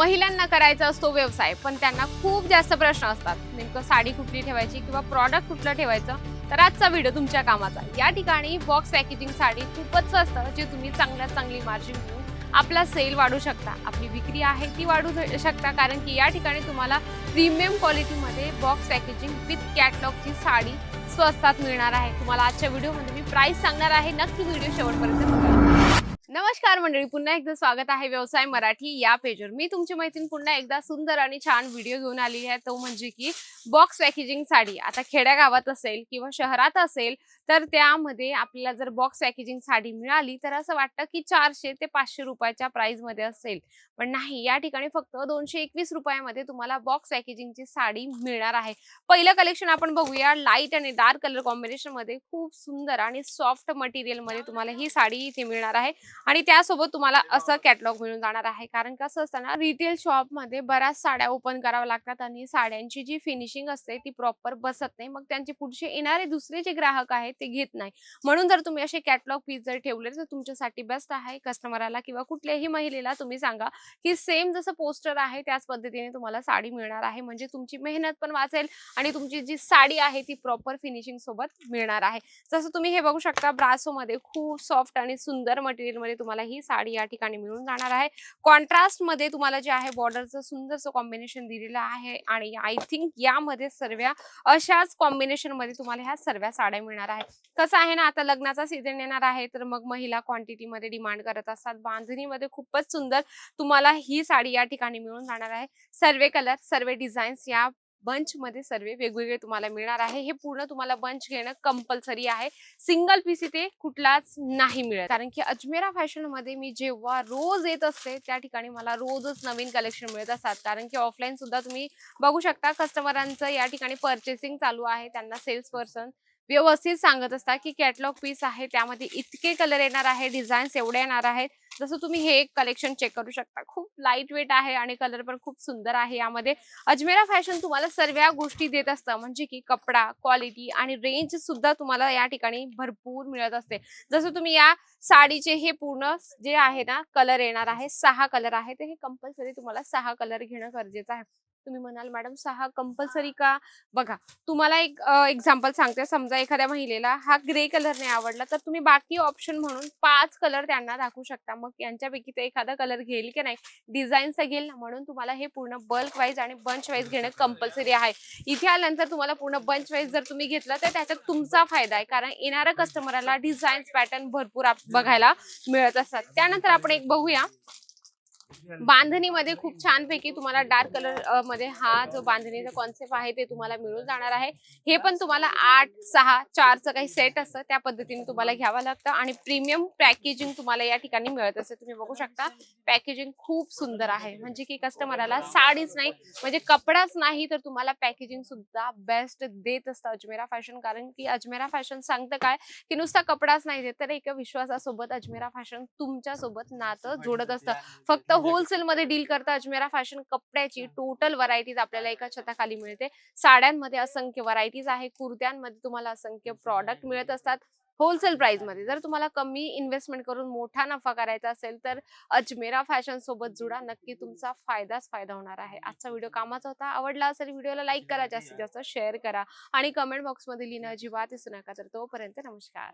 महिलांना करायचा असतो व्यवसाय पण त्यांना खूप जास्त प्रश्न असतात. नेमकं साडी कुठली ठेवायची किंवा प्रॉडक्ट कुठलं ठेवायचं? तर आजचा व्हिडिओ तुमच्या कामाचा या ठिकाणी बॉक्स पॅकेजिंग साडी खूपच स्वस्त जे तुम्ही चांगल्यात चांगली मार्जिन घेऊन आपला सेल वाढू शकता. आपली विक्री आहे ती वाढू शकता कारण की या ठिकाणी तुम्हाला प्रीमियम क्वालिटीमध्ये बॉक्स पॅकेजिंग विथ कॅटलॉगची साडी स्वस्तात मिळणार आहे. तुम्हाला आजच्या व्हिडिओमध्ये मी प्राईस सांगणार आहे. नक्की व्हिडिओ शेवटपर्यंत बघा. नमस्कार मंडळी पुन्हा एकदा स्वागत आहे व्यवसाय मराठी या पेजवर. मी तुमची मैत्रीण पुन्हा एकदा सुंदर आणि छान व्हिडिओ घेऊन आली आहे. तो म्हणजे की बॉक्स पॅकेजिंग साडी. आता खेड्यागावात असेल किंवा शहरात असेल तर त्यामध्ये आपल्याला जर बॉक्स पॅकेजिंग साडी मिळाली तर असं वाटतं की चारशे ते पाचशे रुपयाच्या प्राईजमध्ये असेल. पण नाही या ठिकाणी फक्त दोनशे एकवीस रुपयामध्ये तुम्हाला बॉक्स पॅकेजिंगची साडी मिळणार आहे. पहिलं कलेक्शन आपण बघूया. लाइट आणि डार्क कलर कॉम्बिनेशनमध्ये खूप सुंदर आणि सॉफ्ट मटेरियलमध्ये तुम्हाला ही साडी इथे मिळणार आहे. आणि त्यासोबत तुम्हाला असं कॅटलॉग मिळून जाणार आहे. कारण कसं असतं ना रिटेल शॉपमध्ये बऱ्याच साड्या ओपन कराव्या लागतात आणि साड्यांची जी फिनिशिंग असते ती प्रॉपर बसत नाही. मग त्यांचे पुढचे येणारे दुसरे जे ग्राहक आहेत ते घेत नाही. म्हणून जर तुम्ही असे कॅटलॉग पीस जर ठेवले तर तुमच्यासाठी बेस्ट आहे कस्टमरला किंवा कुठल्याही महिलेला तुम्ही सांगा की सेम जसं पोस्टर आहे त्याच पद्धतीने तुम्हाला साडी मिळणार आहे. म्हणजे तुमची मेहनत पण वाचेल आणि तुमची जी साडी आहे ती प्रॉपर फिनिशिंग सोबत मिळणार आहे. जसं तुम्ही हे बघू शकता ब्रासो मध्ये खूप सॉफ्ट आणि सुंदर मटेरियलमध्ये तुम्हाला ही साडी या ठिकाणी मिळून जाणार आहे. कॉन्ट्रास्टमध्ये तुम्हाला जे आहे बॉर्डरचं सुंदरचं कॉम्बिनेशन दिलेलं आहे आणि आय थिंक यामध्ये सर्व अशाच कॉम्बिनेशनमध्ये तुम्हाला ह्या सर्व साड्या मिळणार आहे कसं आहे ना आता लग्नाचा सीझन येणार आहे तर मग महिला क्वांटिटी मध्ये डिमांड करत असतात. बांधणीमध्ये खूपच सुंदर तुम्हाला ही साडी या ठिकाणी मिळून जाणार आहे. सर्व कलर सर्व डिझाईन्स या बंच मध्ये सर्व वेगवेगळे तुम्हाला मिळणार आहे. हे पूर्ण तुम्हाला बंच घेणं कंपल्सरी आहे. सिंगल पीस इथे कुठलाच नाही मिळत. कारण की अजमेरा फॅशनमध्ये मी जेव्हा रोज येत असते त्या ठिकाणी मला रोजच नवीन कलेक्शन मिळत असतात. कारण की ऑफलाईन सुद्धा तुम्ही बघू शकता कस्टमरांचं या ठिकाणी पर्चेसिंग चालू आहे. त्यांना सेल्स पर्सन व्यवस्थित सांगत असतात की कॅटलॉग पीस आहे त्यामध्ये इतके कलर येणार आहे डिझाईन्स एवढे येणार आहेत जसं तुम्ही हे एक कलेक्शन चेक करू शकता. खूप लाइट वेट आहे आणि कलर पण खूप सुंदर आहे यामध्ये. अजमेरा फॅशन तुम्हाला सर्व गोष्टी देत असतं म्हणजे की कपडा क्वालिटी आणि रेंज सुद्धा तुम्हाला या ठिकाणी भरपूर मिळत असते. जसं तुम्ही या साडीचे हे पूर्ण जे आहे ना कलर येणार आहे सहा कलर आहे ते हे कंपल्सरी तुम्हाला सहा कलर घेणं गरजेचं आहे. तुम्ही म्हणाल मॅडम सहा कंपल्सरी का? बघा तुम्हाला एक एक्झाम्पल सांगते. समजा एखाद्या महिलेला हा ग्रे कलर नाही आवडला तर तुम्ही बाकी ऑप्शन म्हणून पाच कलर त्यांना दाखवू शकता. मग यांच्यापैकी ते एखादा कलर घेईल की नाही डिझाईनचा घेईल ना. म्हणून तुम्हाला हे पूर्ण बल्क वाईज आणि बंच वाईज घेणं कंपल्सरी आहे. इथे आल्यानंतर तुम्हाला पूर्ण बंच वाईज जर तुम्ही घेतलं तर त्याच्यात तुमचा फायदा आहे. कारण येणाऱ्या कस्टमरला डिझाईन्स पॅटर्न भरपूर बघायला मिळत असतात. त्यानंतर आपण एक बघूया. बांधणीमध्ये खूप छानपैकी तुम्हाला डार्क कलरमध्ये हा जो बांधणीचा कॉन्सेप्ट आहे ते तुम्हाला मिळून जाणार आहे. हे पण तुम्हाला आठ सहा चारचं काही सेट असतं त्या पद्धतीने तुम्हाला घ्यावं लागतं आणि प्रीमियम पॅकेजिंग तुम्हाला या ठिकाणी मिळत असते. तुम्ही बघू शकता पॅकेजिंग खूप सुंदर आहे. म्हणजे की कस्टमरला साडीच नाही म्हणजे कपडाच नाही तर तुम्हाला पॅकेजिंग सुद्धा बेस्ट देत असतं अजमेरा फॅशन कारण की अजमेरा फॅशन सांगतं काय की नुसता कपडाच नाही देत तर एका विश्वासासोबत अजमेरा फॅशन तुमच्यासोबत नातं जोडत असतं. फक्त होलसेल मध्ये डील करता अजमेरा फॅशन कपड्याची टोटल व्हरायटीज आपल्याला एका छताखाली मिळते. साड्यांमध्ये असंख्य व्हरायटीज आहे. कुर्त्यांमध्ये तुम्हाला असंख्य प्रॉडक्ट मिळत असतात. होलसेल प्राइसमध्ये जर तुम्हाला कमी इन्व्हेस्टमेंट करून मोठा नफा करायचा असेल तर अजमेरा फॅशन सोबत जुडा. नक्की तुमचा फायदाच फायदा होणार आहे. आजचा व्हिडिओ कामाचा होता. आवडला असेल व्हिडिओला लाईक करा. जास्तीत जास्त शेअर करा. आणि कमेंट बॉक्समध्ये लिहिणं अजिबात विसरू नका. तर तोपर्यंत नमस्कार.